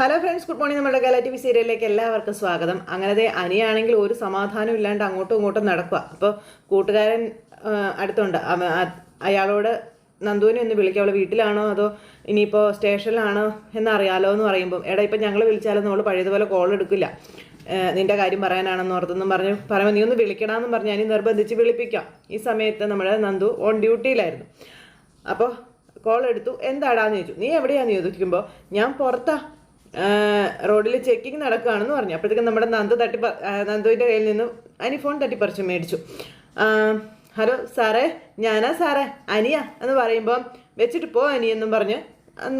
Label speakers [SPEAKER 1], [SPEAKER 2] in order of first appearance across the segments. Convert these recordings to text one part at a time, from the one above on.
[SPEAKER 1] Hello friends good morning നമ്മുടെ ഗല T V സീരിയലിലേക്ക് എല്ലാവർക്കും സ്വാഗതം. അങ്ങനത്തെ അനിയാണെങ്കിൽ ഒരു സമാധാനം ഇല്ലാണ്ട് അങ്ങോട്ടും ഇങ്ങോട്ടും നടക്കുക. അപ്പോൾ കൂട്ടുകാരൻ അടുത്തുണ്ട്. അയാളോട് നന്ദുവിനെ ഒന്ന് വിളിക്കുക അവൾ വീട്ടിലാണോ അതോ ഇനിയിപ്പോൾ സ്റ്റേഷനിലാണോ എന്നറിയാലോ എന്ന് പറയുമ്പോൾ എടാ ഇപ്പം ഞങ്ങൾ വിളിച്ചാലും നമ്മൾ പഴയതുപോലെ കോൾ എടുക്കില്ല. നിന്റെ കാര്യം പറയാനാണെന്ന് ഓർത്തെന്നും പറഞ്ഞു. പറയുമ്പോൾ നീ ഒന്ന് വിളിക്കണമെന്നും പറഞ്ഞു. ഞാൻ നിർബന്ധിച്ച് വിളിപ്പിക്കാം. ഈ സമയത്ത് നമ്മുടെ നന്ദു ഓൺ ഡ്യൂട്ടിയിലായിരുന്നു അപ്പോൾ കോൾ എടുത്തു. എന്താടാന്ന് ചോദിച്ചു. നീ എവിടെയാന്ന്? ചോദിക്കുമ്പോൾ ഞാൻ പുറത്താ. റോഡിൽ ചെക്കിങ് നടക്കുകയാണെന്ന് പറഞ്ഞു. അപ്പോഴത്തേക്കും നമ്മുടെ നന്ദു തട്ടി നന്ദുവിന്റെ കയ്യിൽ നിന്നും അനി ഫോൺ തട്ടിപ്പറിച്ച് മേടിച്ചു. ഹലോ സാറേ ഞാനാ സാറേ അനിയ എന്ന് പറയുമ്പോൾ വെച്ചിട്ട് പോ അനിയെന്നും പറഞ്ഞ്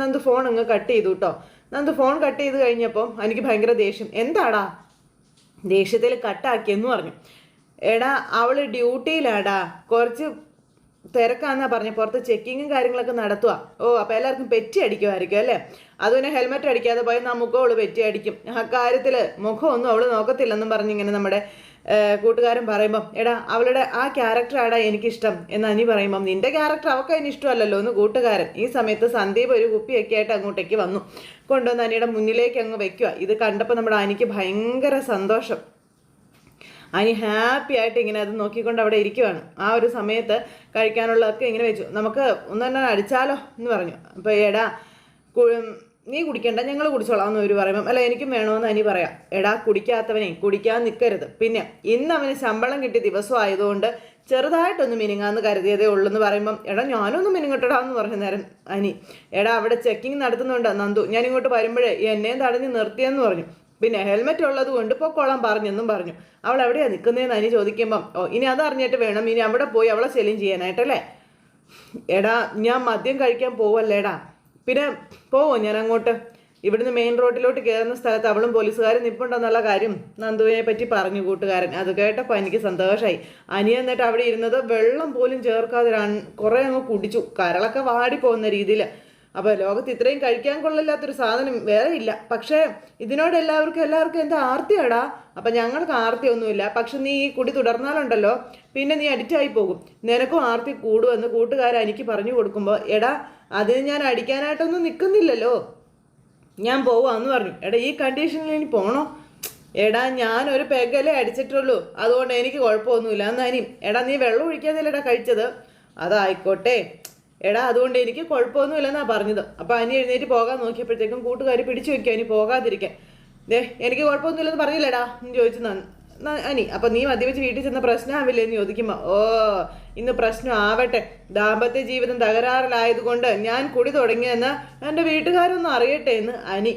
[SPEAKER 1] നന്ദു ഫോൺ അങ്ങ് കട്ട് ചെയ്തു കേട്ടോ നന്ദു ഫോൺ കട്ട് ചെയ്ത് കഴിഞ്ഞപ്പോൾ എനിക്ക് ഭയങ്കര ദേഷ്യം. എന്താടാ? ദേഷ്യത്തിൽ കട്ടാക്കിയെന്ന് പറഞ്ഞു. എടാ അവൾ ഡ്യൂട്ടിയിലാടാ കുറച്ച് തിരക്കാന്നാ പറഞ്ഞു. പുറത്ത് ചെക്കിങ്ങും കാര്യങ്ങളൊക്കെ നടത്തുക ഓ അപ്പോൾ എല്ലാവർക്കും പെറ്റി അടിക്കുമായിരിക്കും അല്ലേ? അതുപിന്നെ ഹെൽമെറ്റ് അടിക്കാതെ പോയി നമുക്കും അവൾ പെറ്റി അടിക്കും. ആ കാര്യത്തിൽ മുഖമൊന്നും അവൾ നോക്കത്തില്ലെന്നും പറഞ്ഞ് ഇങ്ങനെ നമ്മുടെ കൂട്ടുകാരൻ പറയുമ്പം എടാ അവളുടെ ആ ക്യാരക്ടറാടാ എനിക്കിഷ്ടം. എന്ന് അനി പറയുമ്പം നിന്റെ ക്യാരക്ടർ അവൾക്ക് അതിന് ഇഷ്ടമല്ലല്ലോ. എന്ന് കൂട്ടുകാരൻ ഈ സമയത്ത് സന്ദീപ് ഒരു കുപ്പിയൊക്കെ ആയിട്ട് അങ്ങോട്ടേക്ക് വന്നു. കൊണ്ടുവന്ന് അനിയുടെ മുന്നിലേക്ക് അങ്ങ് വെക്കുക ഇത് കണ്ടപ്പോൾ നമ്മുടെ അനിക്ക് ഭയങ്കര സന്തോഷം. അനി ഹാപ്പി ആയിട്ട് ഇങ്ങനെ അത് നോക്കിക്കൊണ്ട് അവിടെ ഇരിക്കുവാണ്. ആ ഒരു സമയത്ത് കഴിക്കാനുള്ളതൊക്കെ ഇങ്ങനെ വെച്ചു. നമുക്ക് ഒന്ന് തന്നെ അടിച്ചാലോ എന്ന് പറഞ്ഞു. അപ്പോൾ എടാ നീ കുടിക്കണ്ട ഞങ്ങൾ കുടിച്ചോളാം എന്ന് ഒരു പറയുമ്പം അല്ല എനിക്കും വേണമെന്ന് അനി പറയാം. എടാ കുടിക്കാത്തവനെ കുടിക്കാൻ നിൽക്കരുത് പിന്നെ ഇന്ന് അവന് ശമ്പളം കിട്ടിയ ദിവസം ആയതുകൊണ്ട് ചെറുതായിട്ടൊന്ന് മിനുങ്ങാന്ന് കരുതിയതേ ഉള്ളൂ എന്ന് പറയുമ്പം എടാ ഞാനൊന്ന് മിനുങ്ങട്ടടാ എന്ന് പറഞ്ഞു നേരം അനി എടാ അവിടെ ചെക്കിങ് നടത്തുന്നുണ്ട് നന്ദു. ഞാൻ ഇങ്ങോട്ട് വരുമ്പോഴേ എന്നെയും തടഞ്ഞ് നിർത്തിയെന്ന് പറഞ്ഞു. പിന്നെ ഹെൽമെറ്റ് ഉള്ളത് കൊണ്ട് പൊക്കോളാൻ പറഞ്ഞെന്നും പറഞ്ഞു. അവൾ എവിടെയാണ് നിൽക്കുന്നതെന്ന് അനി ചോദിക്കുമ്പം ഓ ഇനി അതറിഞ്ഞിട്ട് വേണം. ഇനി അവിടെ പോയി അവളെ ശല്യം ചെയ്യാനായിട്ടല്ലേ? എടാ ഞാൻ മദ്യം കഴിക്കാൻ പോവല്ലേടാ. പിന്നെ പോവോ ഞാൻ അങ്ങോട്ട് ഇവിടുന്ന് മെയിൻ റോഡിലോട്ട് കയറുന്ന സ്ഥലത്ത് അവളും പോലീസുകാരും നിൽപ്പുണ്ടെന്നുള്ള കാര്യം നന്ദുവിനെ പറ്റി പറഞ്ഞു കൂട്ടുകാരൻ. അത് കേട്ടപ്പോൾ എനിക്ക് സന്തോഷമായി അനി എന്നിട്ട് അവിടെ ഇരുന്നത് വെള്ളം പോലും ചേർക്കാതെ കുറേ അങ്ങ് കുടിച്ചു. കരളൊക്കെ വാടി പോകുന്ന രീതിയിൽ അപ്പോൾ ലോകത്ത് ഇത്രയും കഴിക്കാൻ കൊള്ളില്ലാത്തൊരു സാധനം വേറെ ഇല്ല. പക്ഷേ ഇതിനോട് എല്ലാവർക്കും എല്ലാവർക്കും എന്താ ആർത്തിയാടാ? അപ്പം ഞങ്ങൾക്ക് ആർത്തിയൊന്നുമില്ല. പക്ഷെ നീ ഈ കുടി തുടർന്നാലുണ്ടല്ലോ. പിന്നെ നീ അഡിക്റ്റായി പോകും. നിനക്കും ആർത്തി കൂടുമെന്ന് കൂട്ടുകാരൻ എനിക്ക് പറഞ്ഞു കൊടുക്കുമ്പോൾ എടാ അതിന് ഞാൻ അടിക്കാനായിട്ടൊന്നും നിൽക്കുന്നില്ലല്ലോ ഞാൻ പോവാന്ന് പറഞ്ഞു. എടാ ഈ കണ്ടീഷനിൽ ഇനി പോണോ? എടാ ഞാൻ ഒരു പെഗലേ അടിച്ചിട്ടുള്ളൂ. അതുകൊണ്ട് എനിക്ക് കുഴപ്പമൊന്നുമില്ല. എന്നാ ഇനി എടാ നീ വെള്ളം ഒഴിക്കാതെയല്ലേടാ കഴിച്ചത്? അതായിക്കോട്ടെ. എടാ അതുകൊണ്ട് എനിക്ക് കുഴപ്പമൊന്നുമില്ലെന്നാ പറഞ്ഞത്. അപ്പോൾ അനി എഴുന്നേറ്റ് പോകാൻ നോക്കിയപ്പോഴത്തേക്കും കൂട്ടുകാർ പിടിച്ചു വെക്കുക ഇനി പോകാതിരിക്കാൻ. ദേ എനിക്ക് കുഴപ്പമൊന്നുമില്ലെന്ന് പറഞ്ഞില്ലടാ? എന്ന് ചോദിച്ചു അനി അപ്പൊ നീ മദ്യപിച്ച് വീട്ടിൽ ചെന്ന പ്രശ്നമാവില്ലേ എന്ന് ചോദിക്കുമ്പോ ഓ ഇന്ന് പ്രശ്നം ആവട്ടെ. ദാമ്പത്യ ജീവിതം തകരാറിലായതുകൊണ്ട് ഞാൻ കുടി തുടങ്ങിയെന്ന് എന്റെ വീട്ടുകാരൊന്നും അറിയട്ടെ എന്ന് അനി.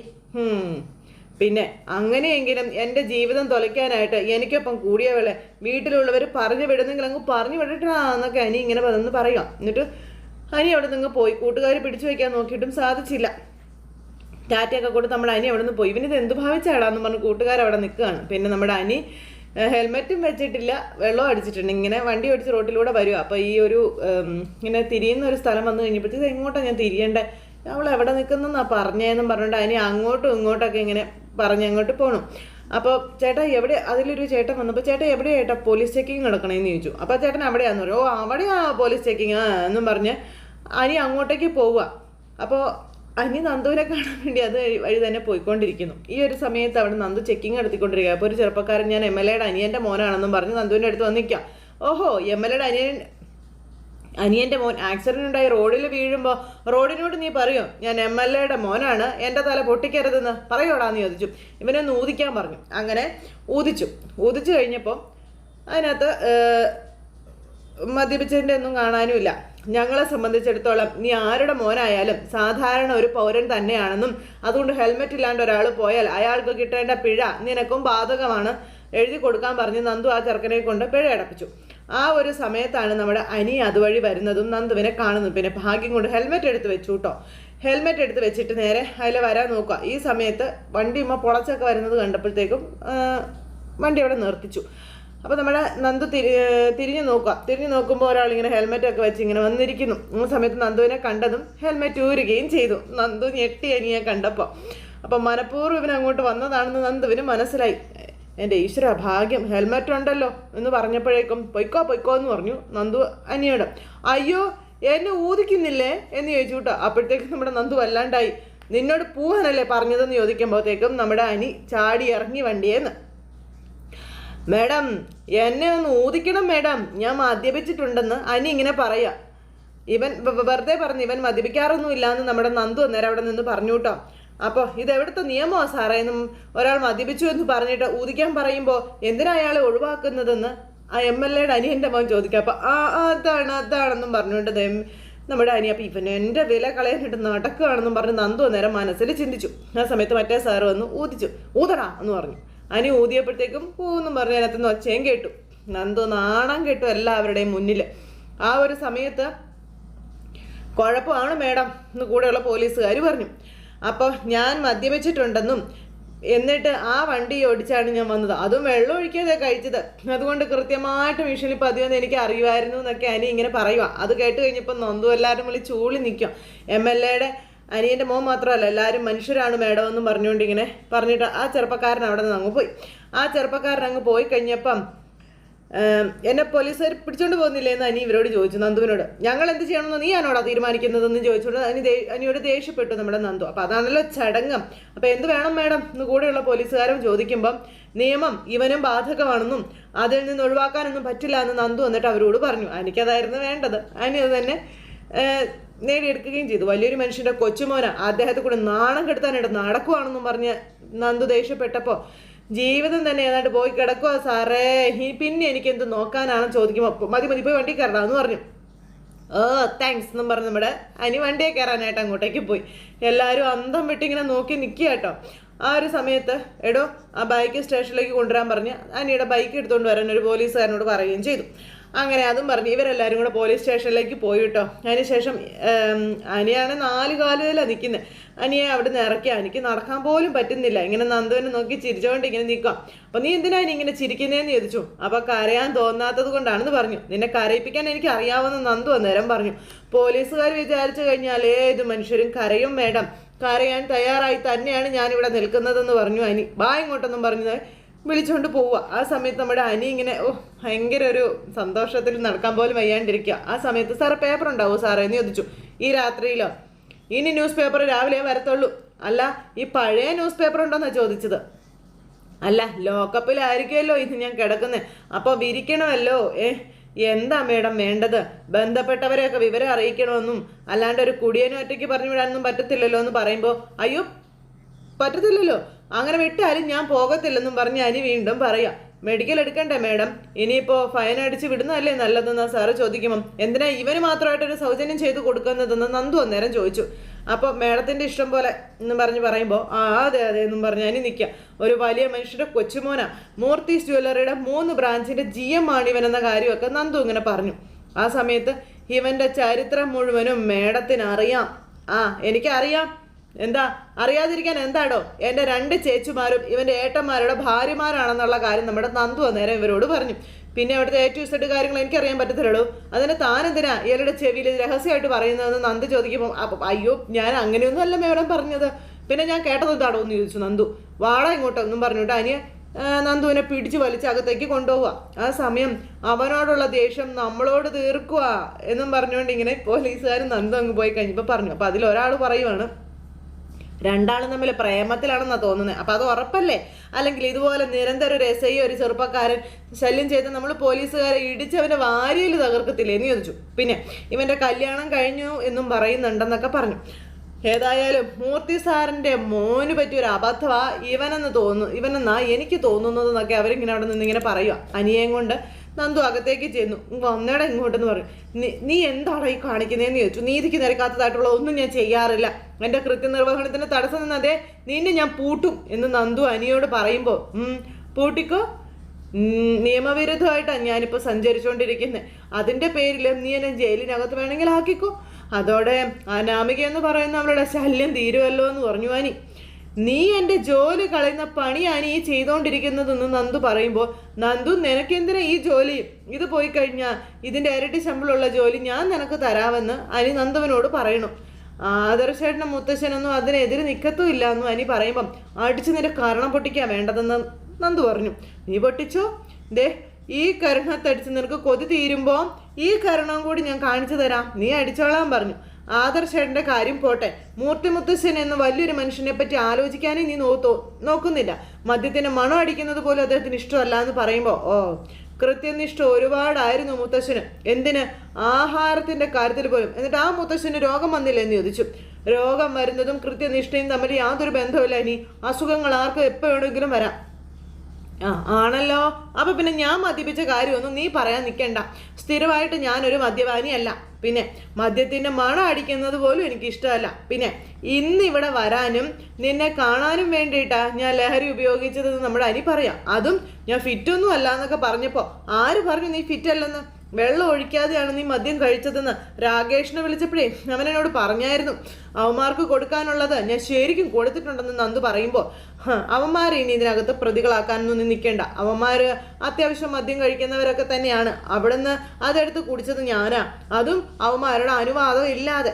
[SPEAKER 1] പിന്നെ അങ്ങനെയെങ്കിലും എന്റെ ജീവിതം തുലയ്ക്കാനായിട്ട് എനിക്കൊപ്പം കൂടിയവളെ വീട്ടിലുള്ളവർ പറഞ്ഞു വിടുന്നെങ്കിൽ അങ്ങ് പറഞ്ഞു വിടട്ടാ എന്നൊക്കെ അനി ഇങ്ങനെ വന്ന് പറയാം എന്നിട്ട് അനി അവിടെ നിന്ന് പോയി. കൂട്ടുകാർ പിടിച്ചു വയ്ക്കാൻ നോക്കിയിട്ടും സാധിച്ചില്ല. ടാറ്റയൊക്കെ കൊടുത്ത് നമ്മൾ അനി അവിടെ നിന്ന് പോയി. ഇവനിത് എന്ത് ഭാവിച്ചാടാന്ന് പറഞ്ഞ് കൂട്ടുകാർ അവിടെ നിൽക്കുകയാണ്. പിന്നെ നമ്മുടെ അനി ഹെൽമെറ്റും വെച്ചിട്ടില്ല. വെള്ളം അടിച്ചിട്ടുണ്ട്. ഇങ്ങനെ വണ്ടി ഓടിച്ച് റോട്ടിലൂടെ വരിക അപ്പോൾ ഈ ഒരു ഇങ്ങനെ തിരിയുന്ന ഒരു സ്ഥലം വന്നു കഴിഞ്ഞപ്പോഴത്തേക്ക് എങ്ങോട്ടാണ് ഞാൻ തിരിയണ്ടേ? അവൾ എവിടെ നിൽക്കുന്നെന്നാ പറഞ്ഞതെന്നും പറഞ്ഞിട്ട് അനി അങ്ങോട്ടും ഇങ്ങോട്ടൊക്കെ ഇങ്ങനെ പറഞ്ഞ് അങ്ങോട്ട് പോകണം അപ്പോൾ ചേട്ടാ എവിടെ അതിലൊരു ചേട്ടൻ വന്നപ്പോൾ ചേട്ടാ എവിടെ ചേട്ടാ പോലീസ് ചെക്കിങ് നടക്കണേന്ന് ചോദിച്ചു. അപ്പോൾ ചേട്ടൻ അവിടെയാന്ന് പറയും ഓ അവിടെയാ പോലീസ് ചെക്കിങ് എന്നും പറഞ്ഞ് അനി അങ്ങോട്ടേക്ക് പോവുക. അപ്പോൾ അനി നന്ദുവിനെ കാണാൻ വേണ്ടി അത് വഴി- തന്നെ പോയിക്കൊണ്ടിരിക്കുന്നു. ഈ ഒരു സമയത്ത് അവിടെ നന്ദു ചെക്കിങ് നടത്തിക്കൊണ്ടിരിക്കുക അപ്പോൾ ഒരു ചെറുപ്പക്കാരൻ ഞാൻ എം എൽ എയുടെ അനിയന്റെ മോനാണെന്നും പറഞ്ഞ് നന്ദുവിന്റെ അടുത്ത് വന്നിരിക്കാം ഓഹോ എം എൽ എയുടെ അനിയൻ അനിയന്റെ മോൻ ആക്സിഡന്റ് ഉണ്ടായി റോഡിൽ വീഴുമ്പോൾ റോഡിനോട് നീ പറയോ ഞാൻ എം എൽ എയുടെ മോനാണ് എന്റെ തല പൊട്ടിക്കരുതെന്ന് പറയോടാന്ന് ചോദിച്ചു. ഇവനൊന്ന് ഊതിക്കാൻ പറഞ്ഞു. അങ്ങനെ ഊതിച്ചു. ഊതിച്ചു കഴിഞ്ഞപ്പോൾ അതിനകത്ത് മദ്യപിച്ചതിന്റെ ഒന്നും കാണാനുമില്ല. ഞങ്ങളെ സംബന്ധിച്ചിടത്തോളം നീ ആരുടെ മോനായാലും സാധാരണ ഒരു പൗരൻ തന്നെയാണെന്നും അതുകൊണ്ട് ഹെൽമെറ്റ് ഇല്ലാണ്ട് ഒരാൾ പോയാൽ അയാൾക്ക് കിട്ടേണ്ട പിഴ നിനക്കും ബാധകമാണ്. എഴുതി കൊടുക്കാൻ പറഞ്ഞ് നന്ദു ആ ചെറുക്കനെ കൊണ്ട് പിഴ അടപ്പിച്ചു. ആ ഒരു സമയത്താണ് നമ്മുടെ അനി അതുവഴി വരുന്നതും നന്ദുവിനെ കാണുന്നു പിന്നെ ഭാഗ്യം കൊണ്ട് ഹെൽമെറ്റ് എടുത്ത് വെച്ചു കേട്ടോ ഹെൽമെറ്റ് എടുത്ത് വെച്ചിട്ട് നേരെ അതിൽ വരാൻ നോക്കുക. ഈ സമയത്ത് വണ്ടി ഉമ്മ പൊളച്ചൊക്കെ വരുന്നത് കണ്ടപ്പോഴത്തേക്കും വണ്ടി അവിടെ നിർത്തിച്ചു. അപ്പോൾ നമ്മുടെ നന്ദു തിരി തിരിഞ്ഞു നോക്കുക. തിരിഞ്ഞു നോക്കുമ്പോൾ ഒരാൾ ഇങ്ങനെ ഹെൽമെറ്റ് ഒക്കെ വെച്ച് ഇങ്ങനെ വന്നിരിക്കുന്നു. ആ സമയത്ത് നന്ദുവിനെ കണ്ടതും ഹെൽമെറ്റ് ഊരുകയും ചെയ്തു. നന്ദു ഞെട്ടി അനിയെ കണ്ടപ്പോൾ അപ്പം മനഃപൂർവം ഇവൻ അങ്ങോട്ട് വന്നതാണെന്ന് നന്ദുവിന് മനസ്സിലായി. എന്റെ ഈശ്വര ഭാഗ്യം. ഹെൽമെറ്റ് ഉണ്ടല്ലോ എന്ന് പറഞ്ഞപ്പോഴേക്കും പൊയ്ക്കോ പൊയ്ക്കോ എന്ന് പറഞ്ഞു നന്ദു അനിയോട്. അയ്യോ എന്നെ ഊതിക്കുന്നില്ലേ? എന്ന് ചോദിച്ചു കേട്ടോ. അപ്പോഴത്തേക്കും നമ്മുടെ നന്ദു വല്ലാണ്ടായി. നിന്നോട് പൂവനല്ലേ പറഞ്ഞതെന്ന് ചോദിക്കുമ്പോഴത്തേക്കും നമ്മുടെ അനി ചാടി ഇറങ്ങി വണ്ടിയേന്ന്. മേഡം എന്നെ ഒന്ന് ഊതിക്കണം മേഡം. ഞാൻ മദ്യപിച്ചിട്ടുണ്ടെന്ന് അനി ഇങ്ങനെ പറയാ. ഇവൻ വെറുതെ പറഞ്ഞു ഇവൻ മദ്യപിക്കാറൊന്നുമില്ല എന്ന് നമ്മുടെ നന്ദു അന്നേരം അവിടെ നിന്ന് പറഞ്ഞു കേട്ടോ. അപ്പോൾ ഇത് എവിടുത്തെ നിയമമോ സാറേ? എന്നും ഒരാൾ മദ്യപിച്ചു എന്ന് പറഞ്ഞിട്ട് ഊതിക്കാൻ പറയുമ്പോൾ എന്തിനാ അയാളെ ഒഴിവാക്കുന്നതെന്ന് ആ എം എൽ എയുടെ അനിയന്റെ മകൻ ചോദിക്കുക അപ്പോൾ ആ അതാണ് അതാണെന്നും പറഞ്ഞുകൊണ്ട് നമ്മുടെ അനി അപ്പം ഇവൻ എന്റെ വില കളയാനിട്ട് നടക്കുകയാണെന്നും പറഞ്ഞ് നന്ദു അന്നേരം മനസ്സിൽ ചിന്തിച്ചു. ആ സമയത്ത് മറ്റേ സാറ് വന്ന് ഊതിച്ചു. ഊതടാ എന്ന് പറഞ്ഞു. അനി ഊതിയപ്പോഴത്തേക്കും പൂന്നും പറഞ്ഞ് അതിനകത്തുനിന്ന് ഒച്ചയും കേട്ടു. നന്ദു നാണം കേട്ടു എല്ലാവരുടെയും മുന്നിൽ ആ ഒരു സമയത്ത് കുഴപ്പമാണ് മേഡം എന്ന് കൂടെയുള്ള പോലീസുകാർ പറഞ്ഞു. അപ്പോൾ ഞാൻ മദ്യപിച്ചിട്ടുണ്ടെന്നും എന്നിട്ട് ആ വണ്ടി ഓടിച്ചാണ് ഞാൻ വന്നത്. അതും വെള്ളം ഒഴിക്കാതെ കഴിച്ചത്. അതുകൊണ്ട് കൃത്യമായിട്ട് മിഷനിൽ പതിവെന്ന് എനിക്ക് അറിയുമായിരുന്നു എന്നൊക്കെ അനി ഇങ്ങനെ പറയുക അത് കേട്ട് കഴിഞ്ഞപ്പോൾ നൊന്തു എല്ലാവരും വിളി ചൂളി നിൽക്കും. എം എൽ എയുടെ അനിയന്റെ മോൻ മാത്രമല്ല എല്ലാവരും മനുഷ്യരാണ് മേഡം എന്നും പറഞ്ഞുകൊണ്ട് ഇങ്ങനെ പറഞ്ഞിട്ട് ആ ചെറുപ്പക്കാരൻ അവിടെ നിന്ന് അങ്ങ് പോയി. ആ ചെറുപ്പക്കാരൻ അങ്ങ് പോയി കഴിഞ്ഞപ്പം എന്നെ പോലീസുകാർ പിടിച്ചോണ്ട് പോകുന്നില്ലേ എന്ന് അനി ഇവരോട് ചോദിച്ചു നന്ദുവിനോട്. ഞങ്ങൾ എന്ത് ചെയ്യണമെന്ന് നീ ആണോടാ തീരുമാനിക്കുന്നതെന്ന് ചോദിച്ചോണ്ട് അനി അനിയോട് ദേഷ്യപ്പെട്ടു നമ്മുടെ നന്ദു. അപ്പം അതാണല്ലോ ചടങ്ങ്. അപ്പം എന്ത് വേണം മേഡം? എന്ന് കൂടെയുള്ള പോലീസുകാരും ചോദിക്കുമ്പം നിയമം ഇവനും ബാധകമാണെന്നും അതിൽ നിന്ന് ഒഴിവാക്കാനൊന്നും പറ്റില്ല എന്ന് നന്ദു എന്നിട്ട് അവരോട് പറഞ്ഞു. എനിക്കതായിരുന്നു വേണ്ടത്. അനി അത് തന്നെ നേടിയെടുക്കുകയും ചെയ്തു. വലിയൊരു മനുഷ്യന്റെ കൊച്ചുമോന അദ്ദേഹത്തെ കൂടെ നാണം കെടുത്താനായിട്ട് നടക്കുവാണെന്നും പറഞ്ഞ് നന്ദു ദേഷ്യപ്പെട്ടപ്പോൾ ജീവിതം തന്നെ ഏതാണ്ട് പോയി കിടക്കുക സാറേ. പിന്നെ എനിക്ക് എന്ത് നോക്കാനാണെന്ന് ചോദിക്കുമ്പോൾ മതി മതി പോയി വണ്ടി കയറണം എന്ന് പറഞ്ഞു. ഓ താങ്ക്സ് എന്നും പറഞ്ഞു നമ്മുടെ അനി വണ്ടിയെ കയറാനായിട്ട് അങ്ങോട്ടേക്ക് പോയി. എല്ലാവരും അന്തം വിട്ടിങ്ങനെ നോക്കി നിൽക്കുക കേട്ടോ. ആ ഒരു സമയത്ത് എടോ ആ ബൈക്ക് സ്റ്റേഷനിലേക്ക് കൊണ്ടുവരാൻ പറഞ്ഞ് അനിയുടെ ബൈക്ക് എടുത്തുകൊണ്ട് വരാൻ ഒരു പോലീസുകാരനോട് പറയുകയും ചെയ്തു. അങ്ങനെ അതും പറഞ്ഞ്. ഇവരെല്ലാവരും കൂടെ പോലീസ് സ്റ്റേഷനിലേക്ക് പോയി കേട്ടോ അതിനുശേഷം ശേഷം അനിയാണ് നാല് കാലുകളിലാണ് നിൽക്കുന്നത് അനിയെ അവിടെ നിന്ന് ഇറക്കി. എനിക്ക് നടക്കാൻ പോലും പറ്റുന്നില്ല. ഇങ്ങനെ നന്ദുവിനെ നോക്കി ചിരിച്ചുകൊണ്ട് ഇങ്ങനെ നിൽക്കാം അപ്പം നീ എന്തിനാണ് ഇങ്ങനെ ചിരിക്കുന്നതെന്ന് ചോദിച്ചു. അപ്പോൾ കരയാൻ തോന്നാത്തത് കൊണ്ടാണെന്ന് പറഞ്ഞു. നിന്നെ കരയിപ്പിക്കാൻ എനിക്ക് അറിയാവുന്ന നന്ദു അന്നേരം പറഞ്ഞു. പോലീസുകാർ വിചാരിച്ചു കഴിഞ്ഞാൽ ഏത് മനുഷ്യരും കരയും മേഡം. കരയാൻ തയ്യാറായി തന്നെയാണ് ഞാനിവിടെ നിൽക്കുന്നതെന്ന് പറഞ്ഞു അനി. ബാ ഇങ്ങോട്ടെന്നും പറഞ്ഞത് വിളിച്ചുകൊണ്ട് പോവുക. ആ സമയത്ത് നമ്മുടെ അനി ഇങ്ങനെ ഓ ഭയങ്കര ഒരു സന്തോഷത്തിൽ നടക്കാൻ പോലും വയ്യാണ്ടിരിക്കുക. ആ സമയത്ത് സാറേ പേപ്പർ ഉണ്ടാവോ സാറേ എന്ന് ചോദിച്ചു. ഈ രാത്രിയിലോ? ഇനി ന്യൂസ് പേപ്പർ രാവിലെ വരത്തുള്ളൂ. അല്ല ഈ പഴയ ന്യൂസ് പേപ്പർ ഉണ്ടോന്നാ ചോദിച്ചത്. അല്ല ലോക്കപ്പിലായിരിക്കുമല്ലോ ഇത് ഞാൻ കിടക്കുന്നത് അപ്പോൾ വിരിക്കണമല്ലോ. ഏ എന്താ മേഡം വേണ്ടത്? ബന്ധപ്പെട്ടവരെയൊക്കെ വിവരം അറിയിക്കണമെന്നും അല്ലാണ്ട് ഒരു കുടിയനും ഒറ്റയ്ക്ക് പറഞ്ഞു വിടാനൊന്നും പറ്റത്തില്ലല്ലോ എന്ന് പറയുമ്പോൾ അയ്യോ പറ്റത്തില്ലല്ലോ. അങ്ങനെ വിട്ടാലും ഞാൻ പോകത്തില്ലെന്നും പറഞ്ഞ് അനി വീണ്ടും പറയാം. മെഡിക്കൽ എടുക്കണ്ടേ മേഡം ഇനിയിപ്പോൾ ഫൈൻ അടിച്ച് വിടുന്നതല്ലേ നല്ലതെന്ന് സാറ് ചോദിക്കുമ്പം. എന്തിനാ ഇവന് മാത്രമായിട്ടൊരു സൗജന്യം ചെയ്ത് കൊടുക്കുന്നതെന്ന് നന്ദു അന്നേരം ചോദിച്ചു. അപ്പോൾ മേഡത്തിന്റെ ഇഷ്ടം പോലെ എന്നും പറഞ്ഞ് പറയുമ്പോൾ ആ അതെ അതെ എന്നും പറഞ്ഞ് അനി നിൽക്കുക ഒരു വലിയ മനുഷ്യരുടെ കൊച്ചുമോന. മൂർത്തീസ് ജ്വല്ലറിയുടെ മൂന്ന് ബ്രാഞ്ചിന്റെ ജി എം ആണ് ഇവൻ എന്ന കാര്യമൊക്കെ നന്ദു ഇങ്ങനെ പറഞ്ഞു. ആ സമയത്ത് ഇവന്റെ ചരിത്രം മുഴുവനും മേഡത്തിനറിയാം ആ എനിക്കറിയാം. എന്താ? അറിയാതിരിക്കാൻ എന്താടോ? എന്റെ രണ്ട് ചേച്ചിമാരും ഇവന്റെ ഏട്ടന്മാരുടെ ഭാര്യമാരാണെന്നുള്ള കാര്യം നമ്മുടെ നന്ദു അന്നേരം ഇവരോട് പറഞ്ഞു. പിന്നെ അവിടുത്തെ എ ടു സെഡ് കാര്യങ്ങൾ എനിക്കറിയാൻ പറ്റത്തില്ലല്ലോ അതിന് താൻ എന്തിനാ ഇയാളുടെ ചെവിയിൽ രഹസ്യമായിട്ട് പറയുന്നതെന്ന് നന്ദു ചോദിക്കുമ്പോൾ അപ്പം അയ്യോ ഞാൻ അങ്ങനെയൊന്നും അല്ല മേടം പറഞ്ഞത്. പിന്നെ ഞാൻ കേട്ടത് എന്താടോ എന്ന് ചോദിച്ചു നന്ദു. വാട ഇങ്ങോട്ടൊന്നും പറഞ്ഞിട്ട് അനിയ നന്ദുവിനെ പിടിച്ചു വലിച്ച് അകത്തേക്ക് കൊണ്ടുപോവുക ആ സമയം അവനോടുള്ള ദേഷ്യം നമ്മളോട് തീർക്കുക എന്നും പറഞ്ഞുകൊണ്ട് ഇങ്ങനെ പോലീസുകാരും നന്ദു അങ്ങ് പോയി കഴിഞ്ഞപ്പോൾ പറഞ്ഞു. അപ്പോൾ അതിലൊരാൾ പറയുവാണ് രണ്ടാളും തമ്മിൽ പ്രേമത്തിലാണെന്നാ തോന്നുന്നത് അപ്പം അത് ഉറപ്പല്ലേ? അല്ലെങ്കിൽ ഇതുപോലെ നിരന്തരം ഒരു എസ് ഐ ഒരു ചെറുപ്പക്കാരൻ ശല്യം ചെയ്ത് നമ്മൾ പോലീസുകാരെ ഇടിച്ച് അവന്റെ വാരിയിൽ തകർക്കത്തില്ലേ എന്ന് ചോദിച്ചു. പിന്നെ ഇവന്റെ കല്യാണം കഴിഞ്ഞു എന്നും പറയുന്നുണ്ടെന്നൊക്കെ പറഞ്ഞു. ഏതായാലും മൂർത്തി സാറിന്റെ മോന് പറ്റിയ ഒരു അബദ്ധമാ ഇവനെന്ന് തോന്നുന്നു ഇവനെന്നാ എനിക്ക് തോന്നുന്നതെന്നൊക്കെ അവരിങ്ങനെ അവിടെ നിന്ന് ഇങ്ങനെ പറയുക അനിയൻ കൊണ്ട് നന്ദു അകത്തേക്ക് ചെന്നു. വന്നേടെ ഇങ്ങോട്ടെന്ന് പറയും. നീ എന്താണ് ഈ കാണിക്കുന്നതെന്ന് ചോദിച്ചു. നീതിക്ക് നിരക്കാത്തതായിട്ടുള്ള ഒന്നും ഞാൻ ചെയ്യാറില്ല. എന്റെ കൃത്യനിർവഹണത്തിന് തടസ്സം നിന്നതേ നിന്നെ ഞാൻ പൂട്ടും എന്ന് നന്ദു അനിയോട് പറയുമ്പോൾ "ഉം, പൂട്ടിക്കോ. നിയമവിരുദ്ധമായിട്ടാണ് ഞാനിപ്പോൾ സഞ്ചരിച്ചുകൊണ്ടിരിക്കുന്നത് അതിന്റെ പേരിൽ നീ എന്നെ ജയിലിനകത്ത് വേണമെങ്കിൽ ആക്കിക്കോ. അതോടെ അനാമിക എന്ന് പറയുന്ന അവളുടെ ശല്യം തീരുമല്ലോ എന്ന് പറഞ്ഞു അനി. നീ എന്റെ ജോലി കളയുന്ന പണിയാണ് ഈ ചെയ്തുകൊണ്ടിരിക്കുന്നതെന്ന് നന്ദു പറയുമ്പോൾ നന്ദു നിനക്കെന്തിനാ ഈ ജോലി? ഇത് പോയി കഴിഞ്ഞാൽ ഇതിന്റെ ഇരട്ടി ശമ്പളമുള്ള ജോലി ഞാൻ നിനക്ക് തരാമെന്ന് അനി നന്ദുവിനോട് പറയണു ആദർശേട്ടനും മുത്തശ്ശനൊന്നും അതിനെതിരെ നിൽക്കത്തും ഇല്ല എന്നും അനി പറയുമ്പം അടിച്ച് നിന്റെ കരണം പൊട്ടിക്കാൻ വേണ്ടതെന്ന് നന്ദു പറഞ്ഞു. നീ പൊട്ടിച്ചോ? ദേ ഈ കരണത്തടിച്ച് നിനക്ക് കൊതി തീരുമ്പോൾ ഈ കരണം കൂടി ഞാൻ കാണിച്ചു തരാം. നീ അടിച്ചോളാൻ പറഞ്ഞു. ആദർശേട്ടന്റെ കാര്യം പോട്ടെ. മൂർത്തിമുത്തശ്ശൻ എന്ന വലിയൊരു മനുഷ്യനെ പറ്റി ആലോചിക്കാനേ നീ നോത്തോ നോക്കുന്നില്ല. മദ്യത്തിന് മണം അടിക്കുന്നത് പോലും അദ്ദേഹത്തിന് ഇഷ്ടമല്ല എന്ന് പറയുമ്പോൾ ഓ കൃത്യനിഷ്ഠ ഒരുപാടായിരുന്നു മുത്തശ്ശന്. എന്തിന്? ആഹാരത്തിന്റെ കാര്യത്തിൽ പോലും. എന്നിട്ട് ആ മുത്തശ്ശന് രോഗം വന്നില്ല എന്ന് ചോദിച്ചു. രോഗം വരുന്നതും കൃത്യനിഷ്ഠയും തമ്മിൽ യാതൊരു ബന്ധവുമില്ല ഇനി. അസുഖങ്ങൾ ആർക്കും എപ്പോഴെങ്കിലും വരാം. ആ ആണല്ലോ. അപ്പൊ പിന്നെ ഞാൻ മദ്യപിച്ച കാര്യമൊന്നും നീ പറയാൻ നിൽക്കണ്ട സ്ഥിരമായിട്ട് ഞാനൊരു മദ്യപാനിയല്ല. പിന്നെ മദ്യത്തിന്റെ മണം അടിക്കുന്നത് പോലും എനിക്ക് ഇഷ്ടമല്ല പിന്നെ ഇന്ന് ഇവിടെ വരാനും നിന്നെ കാണാനും വേണ്ടിയിട്ടാ ഞാൻ ലഹരി ഉപയോഗിച്ചതെന്ന് നമ്മുടെ അനി പറയാം. അതും ഞാൻ ഫിറ്റൊന്നും അല്ല എന്നൊക്കെ പറഞ്ഞപ്പോൾ ആര് പറഞ്ഞു നീ ഫിറ്റ് അല്ലെന്ന്? വെള്ളം ഒഴിക്കാതെയാണ് നീ മദ്യം കഴിച്ചതെന്ന് രാകേഷിനെ വിളിച്ചപ്പോഴേ അവൻ എന്നോട് പറഞ്ഞായിരുന്നു. അവന്മാർക്ക് കൊടുക്കാനുള്ളത് ഞാൻ ശരിക്കും കൊടുത്തിട്ടുണ്ടെന്ന് നന്ദു പറയുമ്പോൾ അവന്മാരെ ഇനി ഇതിനകത്ത് പ്രതികളാക്കാനൊന്നും നിൽക്കേണ്ട. അവന്മാർ അത്യാവശ്യം മദ്യം കഴിക്കുന്നവരൊക്കെ തന്നെയാണ്. അവിടുന്ന് അതെടുത്ത് കുടിച്ചത് ഞാനാ. അതും അവന്മാരുടെ അനുവാദം ഇല്ലാതെ.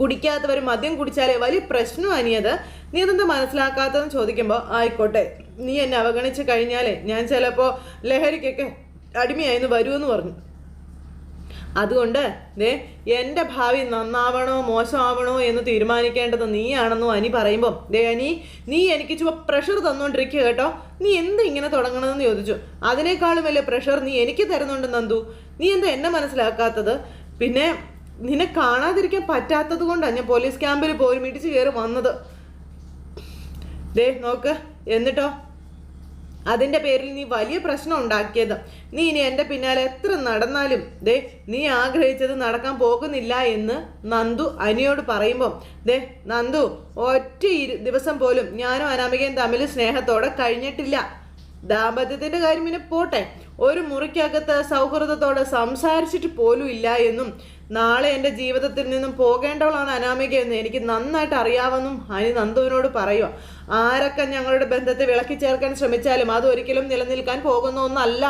[SPEAKER 1] കുടിക്കാത്തവർ മദ്യം കുടിച്ചാലേ വലിയ പ്രശ്നം അനിയത് നീ അതെന്താ മനസ്സിലാക്കാത്തതെന്ന് ചോദിക്കുമ്പോൾ ആയിക്കോട്ടെ നീ എന്നെ അവഗണിച്ച് കഴിഞ്ഞാലേ ഞാൻ ചിലപ്പോൾ ലഹരിക്കൊക്കെ അടിമയായിന്ന് എന്ന് പറഞ്ഞു. അതുകൊണ്ട് ദേ എന്റെ ഭാവി നന്നാവണോ മോശമാവണോ എന്ന് തീരുമാനിക്കേണ്ടത് നീയാണെന്നോ അനി പറയുമ്പോൾ ദേ അനി നീ എനിക്ക് ചുമ പ്രഷർ തന്നുകൊണ്ടിരിക്കുക കേട്ടോ. നീ എന്ത് ഇങ്ങനെ തുടങ്ങണമെന്ന് ചോദിച്ചു. അതിനേക്കാളും വലിയ പ്രഷർ നീ എനിക്ക് തരുന്നുണ്ട് നന്ദു. നീ എന്താ എന്നെ മനസ്സിലാക്കാത്തത്? പിന്നെ നിന്നെ കാണാതിരിക്കാൻ പറ്റാത്തത് കൊണ്ടാണ് ഞാൻ പോലീസ് ക്യാമ്പിൽ പോയി മിടിച്ച് കയറി വന്നത്. ദേ നോക്ക് എന്നിട്ടോ അതിന്റെ പേരിൽ നീ വലിയ പ്രശ്നം ഉണ്ടാക്കിയത്. നീ ഇനി എന്റെ പിന്നാലെ എത്ര നടന്നാലും ദേ നീ ആഗ്രഹിച്ചത് നടക്കാൻ പോകുന്നില്ല എന്ന് നന്ദു അനിയോട് പറയുമ്പോൾ ദേ നന്ദു ഒറ്റ ദിവസം പോലും ഞാനും അനാമികയും തമ്മിൽ സ്നേഹത്തോടെ കഴിഞ്ഞിട്ടില്ല. ദാമ്പത്യത്തിന്റെ കാര്യം പിന്നെ പോട്ടെ. ഒരു മുറിക്കകത്ത് സൗഹൃദത്തോടെ സംസാരിച്ചിട്ട് പോലും ഇല്ല എന്നും നാളെ എന്റെ ജീവിതത്തിൽ നിന്നും പോകേണ്ടവളാണ് അനാമിക എന്ന് എനിക്ക് നന്നായിട്ട് അറിയാമെന്നും അനി നന്ദുവിനോട് പറയുക ആരൊക്കെ ഞങ്ങളുടെ ബന്ധത്തെ വിളക്കി ചേർക്കാൻ ശ്രമിച്ചാലും അത് ഒരിക്കലും നിലനിൽക്കാൻ പോകുന്ന ഒന്നല്ല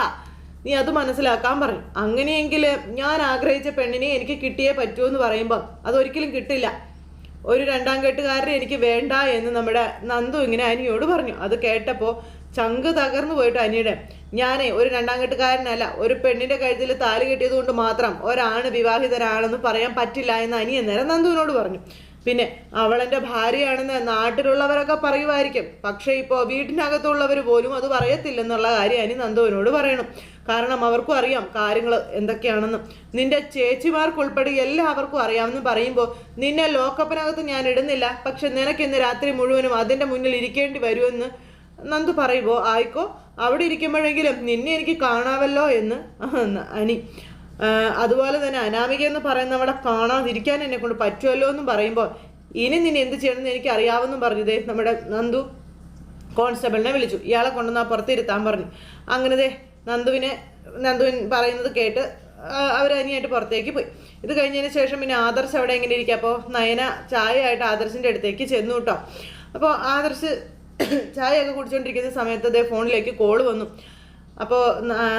[SPEAKER 1] നീ അത് മനസ്സിലാക്കാൻ പറയും അങ്ങനെയെങ്കിൽ ഞാൻ ആഗ്രഹിച്ച പെണ്ണിനെ എനിക്ക് കിട്ടിയേ പറ്റൂ എന്ന് പറയുമ്പോൾ അതൊരിക്കലും കിട്ടില്ല. ഒരു രണ്ടാം കെട്ടുകാരനെ എനിക്ക് വേണ്ട എന്ന് നമ്മുടെ നന്ദു ഇങ്ങനെ അനിയോട് പറഞ്ഞു. അത് കേട്ടപ്പോൾ ചങ്ക് തകർന്നു പോയിട്ട് അനിയുടെ. ഞാനേ ഒരു രണ്ടാം കെട്ടുകാരനല്ല ഒരു പെണ്ണിന്റെ കഴുത്തിൽ താലി കെട്ടിയതുകൊണ്ട് മാത്രം ഒരാണ് വിവാഹിതരാണെന്ന് പറയാൻ പറ്റില്ല എന്ന് അനിയൻ നേരം നന്ദുവിനോട് പറഞ്ഞു. പിന്നെ അവളെന്റെ ഭാര്യയാണെന്ന് നാട്ടിലുള്ളവരൊക്കെ പറയുമായിരിക്കും. പക്ഷേ ഇപ്പോൾ വീട്ടിനകത്തുള്ളവർ പോലും അത് പറയത്തില്ലെന്നുള്ള കാര്യം അനി നന്ദുവിനോട് പറയണം. കാരണം അവർക്കും അറിയാം കാര്യങ്ങൾ എന്തൊക്കെയാണെന്ന്. നിന്റെ ചേച്ചിമാർക്കുൾപ്പെടെ എല്ലാവർക്കും അറിയാമെന്ന് പറയുമ്പോൾ നിന്നെ ലോക്കപ്പിനകത്ത് ഞാൻ ഇടുന്നില്ല. പക്ഷെ നിനക്ക് ഇന്ന് രാത്രി മുഴുവനും അതിന്റെ മുന്നിൽ ഇരിക്കേണ്ടി വരുമെന്ന് നന്ദു പറയുമ്പോൾ ആയിക്കോ അവിടെ ഇരിക്കുമ്പോഴെങ്കിലും നിന്നെ എനിക്ക് കാണാവല്ലോ എന്ന്. അനി അതുപോലെ തന്നെ അനാമിക എന്ന് പറയുന്നവളെ കാണാതിരിക്കാൻ എന്നെ കൊണ്ട് പറ്റുമല്ലോ എന്നും പറയുമ്പോൾ ഇനി നിന്നെ എന്ത് ചെയ്യണമെന്ന് എനിക്ക് അറിയാമെന്നും പറഞ്ഞതേ നമ്മുടെ നന്ദു കോൺസ്റ്റബിളിനെ വിളിച്ചു. ഇയാളെ കൊണ്ടുവന്ന് ആ പുറത്തിരുത്താൻ പറഞ്ഞു. അങ്ങനെ ദേ നന്ദുവിനെ നന്ദുവിൻ പറയുന്നത് കേട്ട് അവർ അനിയായിട്ട് പുറത്തേക്ക് പോയി. ഇത് കഴിഞ്ഞതിന് ശേഷം പിന്നെ ആദർശ് അവിടെ എങ്ങനെ ഇരിക്കുക അപ്പോൾ നയന ചായ ആയിട്ട് ആദർശിന്റെ അടുത്തേക്ക് ചെന്നു കേട്ടോ. അപ്പോൾ ആദർശ് ചായയൊക്കെ കുടിച്ചുകൊണ്ടിരിക്കുന്ന സമയത്ത് അതേ ഫോണിലേക്ക് കോൾ വന്നു. അപ്പോൾ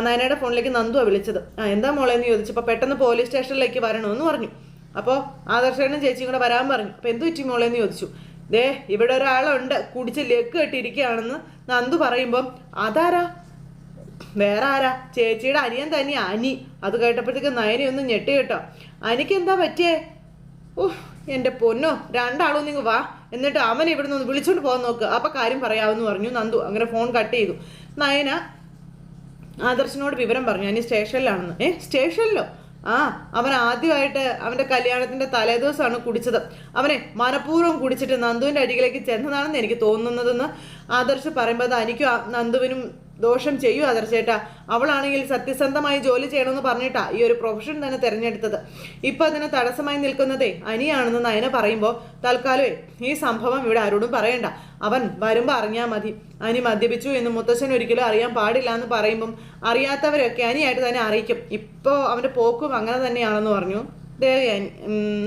[SPEAKER 1] നയനയുടെ ഫോണിലേക്ക് നന്ദുവാണ് വിളിച്ചത്. ആ എന്താ മോളെ? എന്ന് ചോദിച്ചപ്പോൾ പെട്ടെന്ന് പോലീസ് സ്റ്റേഷനിലേക്ക് വരണമെന്ന് പറഞ്ഞു. അപ്പോൾ ആദർശനും ചേച്ചിയും കൂടെ വരാൻ പറഞ്ഞു. അപ്പോൾ എന്ത് പറ്റി മോളെ? എന്ന് ചോദിച്ചു. ദേ ഇവിടെ ഒരാളുണ്ട്. കുടിച്ച് ലെക്ക് കെട്ടിയിരിക്കുകയാണെന്ന് നന്ദു പറയുമ്പം അതാരാ? വേറെ ആരാ? ചേച്ചിയുടെ അനിയൻ തന്നെയാ അനി. അത് കേട്ടപ്പോഴത്തേക്ക് നയനെ ഒന്ന് ഞെട്ടി കേട്ടോ. അനിക്ക് എന്താ പറ്റിയേ? ഓ എന്റെ പൊന്നോ രണ്ടാളും നിങ്ങൾ വാ. എന്നിട്ട് അവൻ ഇവിടെ നിന്ന് വിളിച്ചോണ്ട് പോകാൻ നോക്ക്. അപ്പൊ കാര്യം പറയാമെന്ന് പറഞ്ഞു. നന്ദു അങ്ങനെ ഫോൺ കട്ട് ചെയ്തു. നയന ആദർശനോട് വിവരം പറഞ്ഞു. ഞാൻ സ്റ്റേഷനിലാണെന്ന്. ഏ സ്റ്റേഷനിലോ? ആ അവൻ ആദ്യമായിട്ട് അവന്റെ കല്യാണത്തിന്റെ തലേദിവസമാണ് കുടിച്ചത്. അവനെ മനഃപൂർവം കുടിച്ചിട്ട് നന്ദുവിന്റെ അരികിലേക്ക് ചെന്നതാണെന്ന് എനിക്ക് തോന്നുന്നതെന്ന് ആദർശ് പറയുമ്പോൾ അത് എനിക്കും നന്ദുവിനും ദോഷം ചെയ്യൂ ആദർശേട്ടാ അവളാണെങ്കിൽ സത്യസന്ധമായി ജോലി ചെയ്യണമെന്ന് പറഞ്ഞിട്ടാ ഈ ഒരു പ്രൊഫഷൻ തന്നെ തിരഞ്ഞെടുത്തത്. ഇപ്പൊ അതിന് തടസ്സമായി നിൽക്കുന്നതേ അനിയാണെന്ന് നയന പറയുമ്പോൾ തൽക്കാലമേ ഈ സംഭവം ഇവിടെ ആരോടും പറയണ്ട. അവൻ വരുമ്പോൾ അറിഞ്ഞാൽ മതി. അനി മദ്യപിച്ചു എന്ന് മുത്തശ്ശൻ ഒരിക്കലും അറിയാൻ പാടില്ല എന്ന് പറയുമ്പം അറിയാത്തവരൊക്കെ അനിയായിട്ട് തന്നെ അറിയിക്കും. ഇപ്പോൾ അവന്റെ പോക്കും അങ്ങനെ തന്നെയാണെന്ന് പറഞ്ഞു.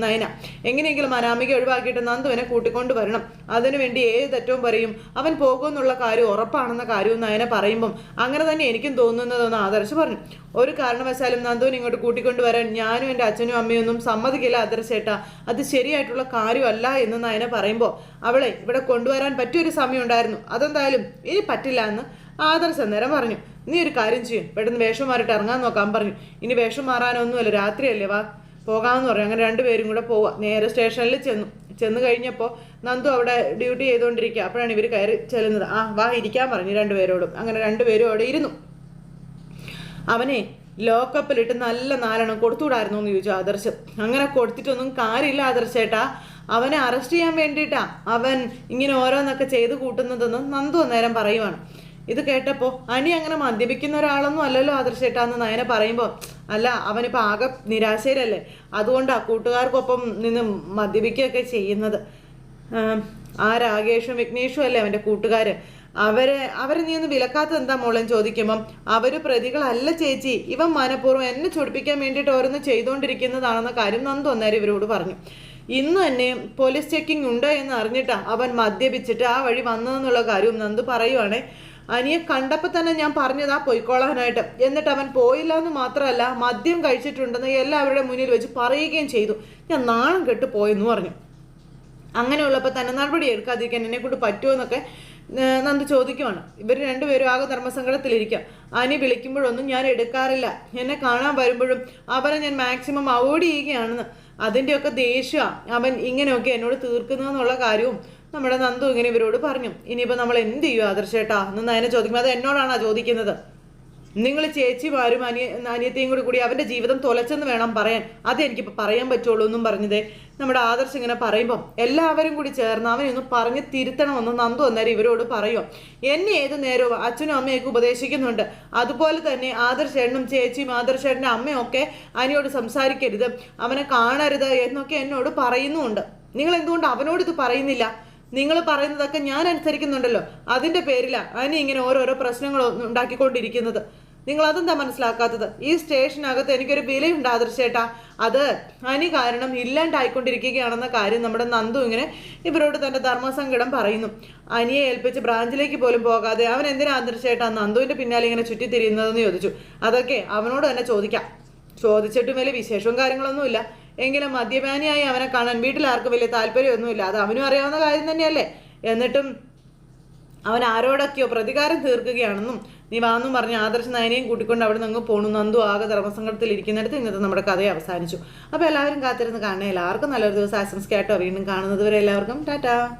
[SPEAKER 1] നയന. എങ്ങനെയെങ്കിലും അനാമിക ഒഴിവാക്കിയിട്ട് നന്ദുവിനെ കൂട്ടിക്കൊണ്ട് വരണം. അതിനുവേണ്ടി ഏത് തെറ്റവും പറയും. അവൻ പോകുമെന്നുള്ള കാര്യം ഉറപ്പാണെന്ന കാര്യവും നയന പറയുമ്പം അങ്ങനെ തന്നെ എനിക്കും തോന്നുന്നതെന്ന് ആദർശ് പറഞ്ഞു. ഒരു കാരണവശാലും നന്ദുവിനെ ഇങ്ങോട്ട് കൂട്ടിക്കൊണ്ടുവരാൻ ഞാനും എന്റെ അച്ഛനും അമ്മയൊന്നും സമ്മതിക്കില്ല ആദർശേട്ടാ അത് ശരിയായിട്ടുള്ള കാര്യമല്ല എന്ന് നയന പറയുമ്പോൾ അവളെ ഇവിടെ കൊണ്ടുവരാൻ പറ്റിയൊരു സമയം ഉണ്ടായിരുന്നു. അതെന്തായാലും ഇനി പറ്റില്ല എന്ന് ആദർശ് അന്നേരം പറഞ്ഞു. നീ ഒരു കാര്യം ചെയ്യും. പെട്ടെന്ന് വേഷം മാറിയിട്ട് ഇറങ്ങാൻ നോക്കാൻ പറഞ്ഞു. ഇനി വേഷം മാറാനൊന്നുമല്ല. രാത്രിയല്ലേ വാ. പോകാമെന്ന് പറഞ്ഞു അങ്ങനെ രണ്ടുപേരും കൂടെ പോവുക. നേരെ സ്റ്റേഷനിൽ ചെന്നു. ചെന്ന് കഴിഞ്ഞപ്പോൾ നന്ദു അവിടെ ഡ്യൂട്ടി ചെയ്തുകൊണ്ടിരിക്കുക. അപ്പോഴാണ് ഇവർ കയറി ചെല്ലുന്നത്. ആ വാ ഇരിക്കാൻ പറഞ്ഞു രണ്ടുപേരോടും. അങ്ങനെ രണ്ടുപേരും അവിടെ ഇരുന്നു. അവനെ ലോക്കപ്പിലിട്ട് നല്ല നാലെണ്ണം കൊടുത്തുകൂടായിരുന്നു എന്ന് ചോദിച്ചു ആദർശ്. അങ്ങനെ കൊടുത്തിട്ടൊന്നും കാര്യമില്ല ആദർശേട്ടാ അവനെ അറസ്റ്റ് ചെയ്യാൻ വേണ്ടിയിട്ടാ അവൻ ഇങ്ങനെ ഓരോന്നൊക്കെ ചെയ്ത് കൂട്ടുന്നതെന്ന് നന്ദു അന്നേരം പറയുവാണ്. ഇത് കേട്ടപ്പോൾ അനി അങ്ങനെ മദ്യപിക്കുന്ന ഒരാളൊന്നും അല്ലല്ലോ ആദർശേട്ടാ എന്ന് നയന പറയുമ്പോൾ അല്ല അവനിപ്പോൾ ആകെ നിരാശയിലല്ലേ? അതുകൊണ്ടാണ് കൂട്ടുകാർക്കൊപ്പം നിന്ന് മദ്യപിക്കുകയൊക്കെ ചെയ്യുന്നത്. ആം, രാകേഷും വിഘ്നേഷും അല്ലേ അവന്റെ കൂട്ടുകാർ അവരെ അവരെ നീ ഒന്ന് വിലക്കാത്തത് എന്താ മോളെന്ന് ചോദിക്കുമ്പം അവർ പ്രതികളല്ല ചേച്ചി. ഇവൻ മനഃപൂർവം എന്നെ ചൊടിപ്പിക്കാൻ വേണ്ടിയിട്ട് ഓരോന്ന് ചെയ്തുകൊണ്ടിരിക്കുന്നതാണെന്ന കാര്യം നന്ദു അന്നേരം ഇവരോട് പറഞ്ഞു. ഇന്ന് തന്നെ പോലീസ് ചെക്കിംഗ് ഉണ്ട് എന്ന് അറിഞ്ഞിട്ടാ അവൻ മദ്യപിച്ചിട്ട് ആ വഴി വന്നതെന്നുള്ള കാര്യവും നന്ദു പറയുവാണേ. അനിയെ കണ്ടപ്പോൾ തന്നെ ഞാൻ പറഞ്ഞതാ പൊയ്ക്കോളാനായിട്ട്. എന്നിട്ട് അവൻ പോയില്ല എന്ന് മാത്രമല്ല മദ്യം കഴിച്ചിട്ടുണ്ടെന്ന് എല്ലാവരുടെ മുന്നിൽ വെച്ച് പറയുകയും ചെയ്തു. ഞാൻ നാണം കെട്ട് പോയെന്ന് പറഞ്ഞു. അങ്ങനെയുള്ളപ്പോൾ തന്നെ നടപടി എടുക്കാതിരിക്കാൻ എന്നെ കൊണ്ട് പറ്റുമോ എന്നൊക്കെ ഏർ നന്ദു ചോദിക്കുവാണ്. ഇവർ രണ്ടുപേരും ആകെ ധർമ്മസങ്കടത്തിലിരിക്കാം. അനി വിളിക്കുമ്പോഴൊന്നും ഞാൻ എടുക്കാറില്ല. എന്നെ കാണാൻ വരുമ്പോഴും അവനെ ഞാൻ മാക്സിമം അവോയ്ഡ് ചെയ്യുകയാണെന്ന്. അതിന്റെയൊക്കെ ദേഷ്യമാണ് അവൻ ഇങ്ങനെയൊക്കെ എന്നോട് തീർക്കുന്നതെന്നുള്ള കാര്യവും നമ്മുടെ നന്ദു ഇങ്ങനെ ഇവരോട് പറഞ്ഞു. ഇനിയിപ്പോൾ നമ്മൾ എന്ത് ചെയ്യും ആദർശേട്ടാ? എന്ന് നയനെ ചോദിക്കുമ്പോൾ അത് എന്നോടാണോ ചോദിക്കുന്നത്. നിങ്ങൾ ചേച്ചിമാരും അനിയ അനിയത്തെയും കൂടി കൂടി അവന്റെ ജീവിതം തുലച്ചെന്ന് വേണം പറയാൻ. അത് എനിക്കിപ്പോൾ പറയാൻ പറ്റുള്ളൂ എന്നും പറഞ്ഞതേ. നമ്മുടെ ആദർശ് ഇങ്ങനെ പറയുമ്പം എല്ലാവരും കൂടി ചേർന്ന് അവനെ ഒന്ന് പറഞ്ഞ് തിരുത്തണമെന്ന് നന്ദു അന്നേരം ഇവരോട് പറയും. എന്നെ ഏത് നേരവും അച്ഛനും അമ്മയൊക്കെ ഉപദേശിക്കുന്നുണ്ട്. അതുപോലെ തന്നെ ആദർശേട്ടനും ചേച്ചിയും ആദർശേട്ടന്റെ അമ്മയൊക്കെ അനിയോട് സംസാരിക്കരുത്. അവനെ കാണരുത് എന്നൊക്കെ എന്നോട് പറയുന്നുമുണ്ട്. നിങ്ങൾ എന്തുകൊണ്ട് അവനോട് ഇത് പറയുന്നില്ല? നിങ്ങൾ പറയുന്നതൊക്കെ ഞാൻ അനുസരിക്കുന്നുണ്ടല്ലോ. അതിന്റെ പേരിലാ അനി ഇങ്ങനെ ഓരോരോ പ്രശ്നങ്ങൾ ഉണ്ടാക്കിക്കൊണ്ടിരിക്കുന്നത്. നിങ്ങൾ അതെന്താ മനസ്സിലാക്കാത്തത്? ഈ സ്റ്റേഷനകത്ത് എനിക്കൊരു വിലയുണ്ട് ആദർശേട്ടാ അത് അനി കാരണം ഇല്ലാണ്ടായിക്കൊണ്ടിരിക്കുകയാണെന്ന കാര്യം നമ്മുടെ നന്ദു ഇങ്ങനെ ഇവരോട് തന്റെ ധർമ്മസങ്കടം പറയുന്നു. അനിയെ ഏൽപ്പിച്ച് ബ്രാഞ്ചിലേക്ക് പോലും പോകാതെ അവൻ എന്തിനാ ആദർശേട്ടാ നന്ദുവിന്റെ പിന്നാലെ ഇങ്ങനെ ചുറ്റിത്തിരിയുന്നതെന്ന് ചോദിച്ചു. അതൊക്കെ അവനോട് തന്നെ ചോദിക്കാം. ചോദിച്ചിട്ടും വലിയ വിശേഷവും കാര്യങ്ങളൊന്നുമില്ല. എങ്കിലും മദ്യപാനിയായി അവനെ കാണാൻ വീട്ടിൽ ആർക്കും വലിയ താല്പര്യമൊന്നുമില്ല. അത് അവനും അറിയാവുന്ന കാര്യം തന്നെയല്ലേ? എന്നിട്ടും അവൻ ആരോടൊക്കെയോ പ്രതികാരം തീർക്കുകയാണെന്നും നീ വാന്നും പറഞ്ഞ് ആദർശ നയനെയും കൂട്ടിക്കൊണ്ട് അവിടെ നിന്ന് പോണു. നന്ദു ആകെ ധർമ്മസങ്കടത്തിൽ ഇരിക്കുന്നിടത്ത് ഇന്നത്തെ നമ്മുടെ കഥ അവസാനിച്ചു. അപ്പോൾ എല്ലാവരും കാത്തിരുന്ന് കാണണേ ആർക്കും നല്ലൊരു ദിവസം ആശംസിക്കാട്ടോ. വീണ്ടും കാണുന്നത് വരെ എല്ലാവർക്കും ടാറ്റാ.